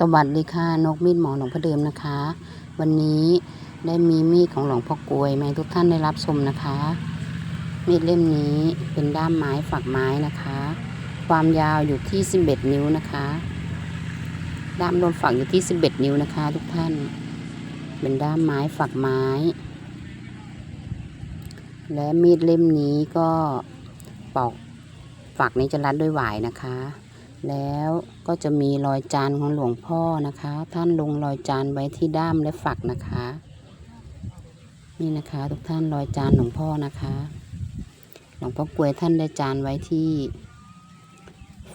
สวัสดีค่ะนกมีดหมอหลวงพ่อเดิมนะคะ วันนี้ได้มีมีดของหลวงพ่อกลวยมาให้ทุกท่านได้รับชมนะคะ มีดเล่มนี้เป็นด้ามไม้ฝักไม้นะคะ ความยาวอยู่ที่ 11 นิ้วนะคะ ด้ามรวมฝักอยู่ที่ 11 นิ้วนะคะ ทุกท่าน เป็นด้ามไม้ฝักไม้ และมีดเล่มนี้ก็ปอกฝักนี้จะรัดด้วยหวายนะคะ แล้วก็จะมีรอยจานของหลวงพ่อนะคะ ท่านลงรอยจานไว้ที่ด้ามและฝักนะคะ นี่นะคะทุกท่านรอยจานหลวงพ่อนะคะ หลวงพ่อกลวยท่านได้จานไว้ที่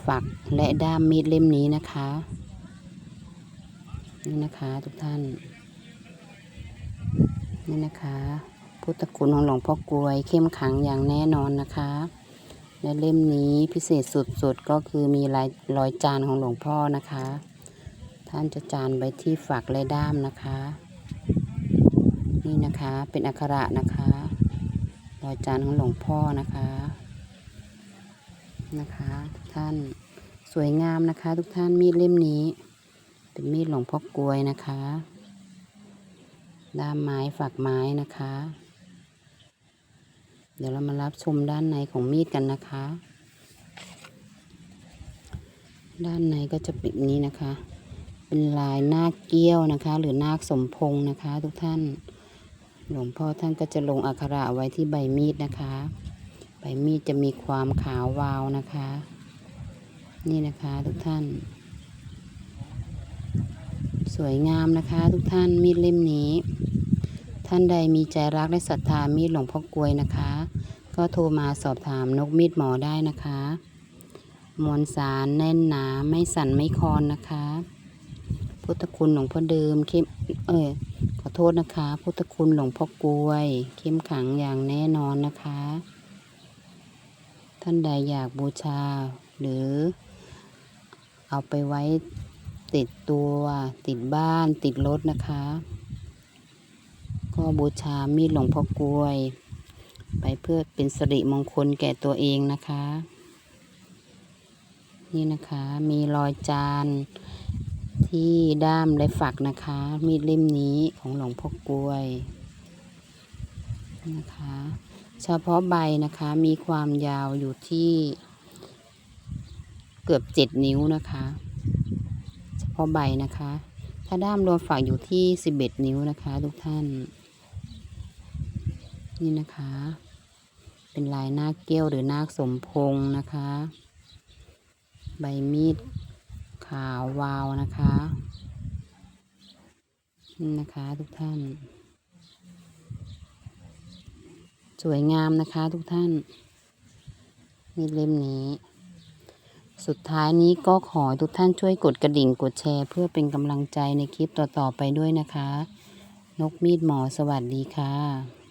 ฝักและด้ามมีดเล่มนี้นะคะ นี่นะคะทุกท่าน นี่นะคะ พุทธคุณของหลวงพ่อกลวยเข้มขังอย่างแน่นอนนะคะ และเล่มนี้พิเศษสุดๆก็คือมีลายรอยจานของหลวงพ่อนะคะ ท่านจะจานไว้ที่ฝักและด้ามนะคะ นี่นะคะเป็นอักขระนะคะรอยจานของหลวงพ่อนะคะนะคะทุกท่านสวยงามนะคะ ทุกท่านมีดเล่มนี้ เป็นมีดหลวงพ่อกลวยนะคะ ด้ามไม้ฝักไม้นะคะ เดี๋ยวเรามารับชมด้านในของมีดกันนะคะ ด้านในก็จะเป็นนี้นะคะ เป็นลายนาคเกี้ยวนะคะ หรือนาคสมพงษ์นะคะ ทุกท่าน หลวงพ่อท่านก็จะลงอักขระไว้ที่ใบมีดนะคะ ใบมีดจะมีความขาววาวนะคะ นี่นะคะทุกท่าน สวยงามนะคะ ทุกท่านมีดเล่มนี้ ท่านใดมีใจรักและศรัทธามีดหลวงพ่อกลวยนะคะ ก็โทรมาสอบถามนกมีดหมอได้นะคะ มวลสารแน่นหนาไม่สั่นไม่คลอนนะคะ พุทธคุณหลวงพ่อเดิมเข้มเออขอโทษนะคะ พุทธคุณหลวงพ่อกลวย เข้มขังอย่างแน่นอนนะคะ ท่านใดอยากบูชาหรือเอาไปไว้ติดตัวติดบ้านติดรถนะคะ ก็บูชามีดหลวงพ่อกลวย ไปเพื่อเป็นสิริมงคลแก่ตัวเองนะคะ นี่นะคะมีรอยจานที่ด้ามและฝักนะคะ มีดเล่มนี้ของหลวงพ่อกลวยนะคะ เฉพาะใบนะคะมีความยาวอยู่ที่เกือบเจ็ดนิ้วนะคะ เฉพาะใบนะคะ ถ้าด้ามรวมฝักอยู่ที่สิบเอ็ดนิ้วนะคะ ทุกท่าน นี่นะคะ เป็นลายนาคเกี้ยวหรือนาคสมพงษ์นะคะ ใบมีดขาววาวนะคะนี่นะคะทุกท่าน สวยงามนะคะทุกท่านมีเล่มนี้ สุดท้ายนี้ก็ขอทุกท่านช่วยกดกระดิ่งกดแชร์ เพื่อเป็นกำลังใจในคลิปต่อ ๆ ไปด้วยนะคะ นกมีดหมอสวัสดีค่ะ